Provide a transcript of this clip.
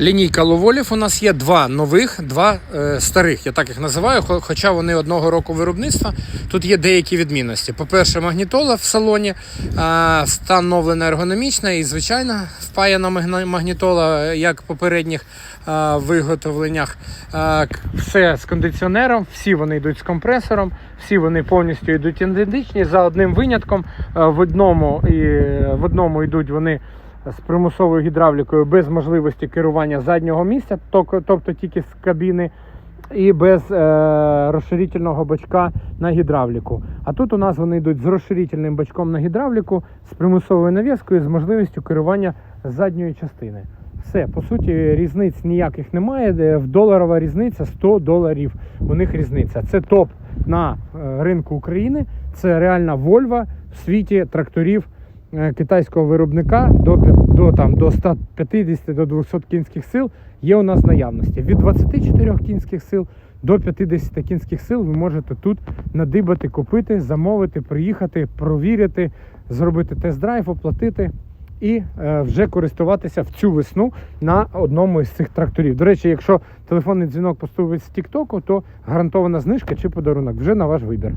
Лінійка ловолів у нас є два нових, два е, старих. Я так їх називаю, хоча вони одного року виробництва. Тут є деякі відмінності. По-перше, магнітола в салоні, е, встановлена ергономічна і звичайна впаяна магнітола, як в попередніх е, виготовленнях. Е, все з кондиціонером, всі вони йдуть з компресором, всі вони повністю йдуть ідентичні, за одним винятком. Е, в одному і в одному йдуть вони з примусовою гідравлікою без можливості керування заднього місця, тобто тільки з кабіни, і без е, розширительного бачка на гідравліку. А тут у нас вони йдуть з розширительним бачком на гідравліку, з примусовою навіскою, з можливістю керування задньої частини. Все, по суті, різниць ніяких немає. В доларова різниця 100 доларів. У них різниця. Це топ на е, ринку України. Це реальна Volvo в світі тракторів китайського виробника до, до, там, до 150 до 200 кінських сил є у нас наявності. Від 24 кінських сил до 50 кінських сил ви можете тут надибати, купити, замовити, приїхати, провірити, зробити тест-драйв, оплатити і е, вже користуватися в цю весну на одному із цих тракторів. До речі, якщо телефонний дзвінок поступить з Тіктоку, то гарантована знижка чи подарунок вже на ваш вибір.